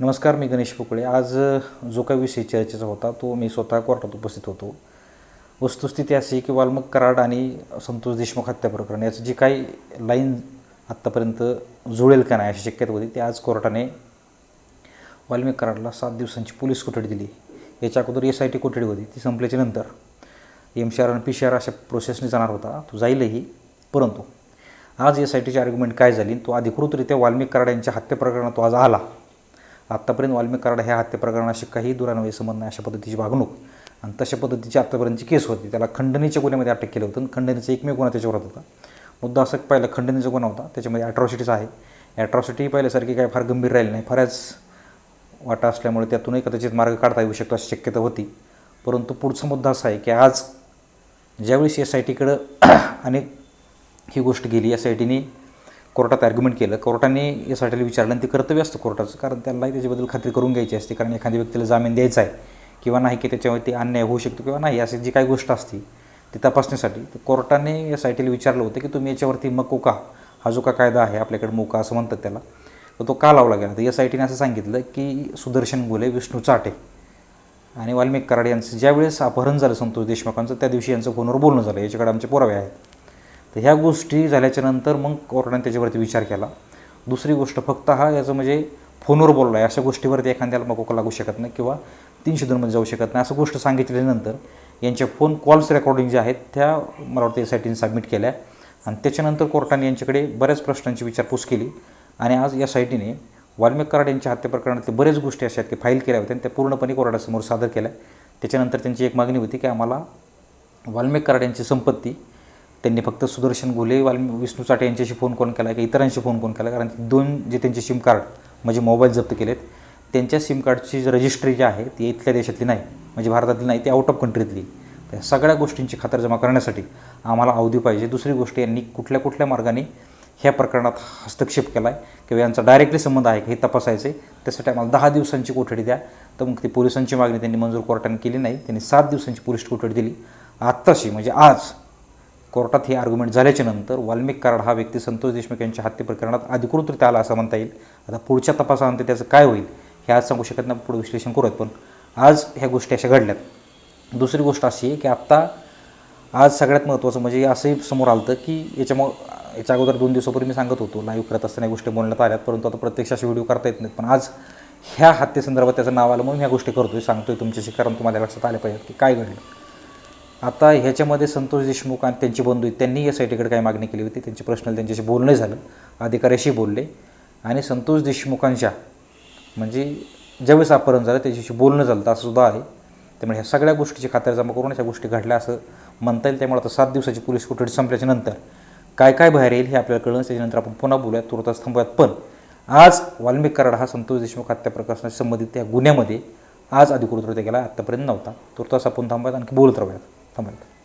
नमस्कार मी गणेश पोकळे. आज जो काही विषय चर्चेचा होता तो मी स्वतः कोर्टात उपस्थित होतो. वस्तुस्थिती अशी की वाल्मक कराड आणि संतोष देशमुख हत्या प्रकरण याचं जी काही लाईन आत्तापर्यंत जुळेल का नाही अशी शक्यता होती ती आज कोर्टाने वाल्मिक कराडला सात दिवसांची पोलीस कोठडी दिली. याच्या अगोदर एस आय टी कोठडी होती ती संपल्याच्या नंतर एम सी आर आणि पी सी आर अशा प्रोसेसने जाणार होता तो जाईलही परंतु आज एस आय टीची आर्ग्युमेंट काय झाली तो अधिकृतरित्या वाल्मिक कराड यांच्या हत्या प्रकरणात तो आज आला. आत्तापर्यंत वाल्मिक कराड ह्या हत्या प्रकरणाशी काही दुरान्वयी संबंध नाही अशा पद्धतीची वागणूक. आणि तशा पद्धतीची आत्तापर्यंतची केस होती. त्याला खंडणीच्या गुन्ह्यामध्ये अटक केलं होतं आणि खंडणीचा एकमेव गुन्हा त्याच्यावर होता मुद्दा असं पहिला खंडणीचा गुन्हा होता. त्याच्यामध्ये अट्रॉसिटीज आहे. ॲट्रॉसिटी पाहिल्यासारखी काय फार गंभीर राहिली नाही. फारच वाटा असल्यामुळे त्यातूनही कदाचित मार्ग काढता येऊ शकतो अशी शक्यता होती. परंतु पुढचा मुद्दा असा आहे की आज ज्यावेळेस एस आय टीकडं अनेक ही गोष्ट गेली एस आय टीने कोर्टात ॲर्ग्युमेंट केलं. कोर्टाने यासाठी विचारलं आणि ते कर्तव्य असतं कोर्टाचं. कारण त्यालाही त्याच्याबद्दल खात्री करून घ्यायची असते. कारण एखाद्या व्यक्तीला जामीन द्यायचा आहे किंवा नाही की त्याच्यावरती अन्याय होऊ शकतो किंवा नाही अशी जी काही गोष्ट असते ती तपासण्यासाठी तर कोर्टाने या सायटीला विचारलं होतं की तुम्ही याच्यावरती मकोका हा जो का कायदा आहे आपल्याकडे मोका असं म्हणतात त्याला तर तो का लावला गेला? तर या सायटीने असं सांगितलं की सुदर्शन गोले विष्णू चाटे आणि वाल्मिक कराड यांचं ज्यावेळेस अपहरण झालं संतोष देशमुखांचं त्या दिवशी यांचं फोनवर बोलणं झालं. याच्याकडे आमचे पुरावे आहेत. तर ह्या गोष्टी झाल्याच्यानंतर मग कोर्टाने त्याच्यावरती विचार केला. दुसरी गोष्ट फक्त हा याचं म्हणजे फोनवर बोलला आहे. अशा गोष्टीवरती एखाद्याला मकोका लागू शकत नाही किंवा तीनशे दोनमध्ये जाऊ शकत नाही. असं गोष्ट सांगितल्यानंतर यांच्या फोन कॉल्स रेकॉर्डिंग ज्या आहेत त्या मला वाटतं एस सबमिट केल्या. आणि त्याच्यानंतर कोर्टाने यांच्याकडे बऱ्याच प्रश्नांची विचारपूस केली. आणि आज या साईटीने वाल्मिक कराड यांच्या हत्या बऱ्याच गोष्टी अशा आहेत की फाईल केल्या होत्या आणि त्या पूर्णपणे कोर्टासमोर सादर केल्या. त्याच्यानंतर त्यांची एक मागणी होती की आम्हाला वाल्मिक कराड यांची संपत्ती त्यांनी फक्त सुदर्शन घोले वाल्मी विष्णू चाटे यांच्याशी फोन कोण केला की इतरांशी फोन कोण केला? कारण दोन जे त्यांचे सिम कार्ड म्हणजे मोबाईल जप्त केलेत त्यांच्या सिम कार्डची जी रजिस्ट्री जी आहे ती इथल्या देशातली नाही. म्हणजे भारतातली नाही ती आउट ऑफ कंट्रीतली त्या सगळ्या गोष्टींची खातरजमा करण्यासाठी आम्हाला अवधी पाहिजे. दुसरी गोष्ट यांनी कुठल्या कुठल्या मार्गाने ह्या प्रकरणात हस्तक्षेप केला आहे किंवा यांचा डायरेक्टली संबंध आहे का हे तपासायचं आहे त्यासाठी आम्हाला दहा दिवसांची कोठडी द्या. तर मग ती पोलिसांची मागणी त्यांनी मंजूर कोर्टाने केली नाही. त्यांनी सात दिवसांची पोलीस कोठडी दिली. आत्ताशी म्हणजे आज कोर्टात हे आर्ग्युमेंट झाल्याच्यानंतर वाल्मिक कराड हा व्यक्ती संतोष देशमुख यांच्या हत्ये प्रकरणात अधिकृतरित्या आला असं म्हणता येईल. आता पुढच्या तपासानंतर त्याचं काय होईल हे आज सांगू शकत नाही पुढे विश्लेषण करूयात पण. आज ह्या गोष्टी अशा घडल्यात. दुसरी गोष्ट अशी आहे की आत्ता आज सगळ्यात महत्त्वाचं म्हणजे असंही समोर आलं होतं की याच्यामुळं याच्या अगोदर दोन दिवसापूर्वी मी सांगत होतो लाईव्ह करत असताना या गोष्टी बोलण्यात आल्यात परंतु आता प्रत्यक्ष असे व्हिडिओ करता येत नाहीत. पण आज ह्या हत्येसंदर्भात त्याचं नाव आलं म्हणून ह्या गोष्टी करतोय सांगतोय तुमच्याशी कारण तुम्हाला लक्षात आलं पाहिजेत की काय घडलं. आता ह्याच्यामध्ये संतोष देशमुख आणि त्यांचे बंधू आहेत त्यांनी या साईटीकडे काय मागणी केली होती. त्यांचे प्रश्न त्यांच्याशी बोलणं झालं अधिकाऱ्याशी बोलले. आणि संतोष देशमुखांच्या म्हणजे ज्यावेळेस अपहरण झालं त्याच्याशी बोलणं झालं तर असं सुद्धा आहे. त्यामुळे ह्या सगळ्या गोष्टीची खातरजमा करून ह्या गोष्टी घडल्या असं म्हणता येईल. त्यामुळे आता सात दिवसाची पोलीस कोठडी संपल्याच्या नंतर काय काय बाहेर येईल हे आपल्याला कळलं त्याच्यानंतर आपण पुन्हा बोलूयात. तुर्तास थांबूयात. पण आज वाल्मिक कराड हा संतोष देशमुख हत्या प्रकरणाशी संबंधित त्या गुन्ह्यामध्ये आज अधिकृतरित्या गेला आत्तापर्यंत नव्हता. तुर्तास आपण थांबूयात आणखी बोलत राहूयात. थांबूयात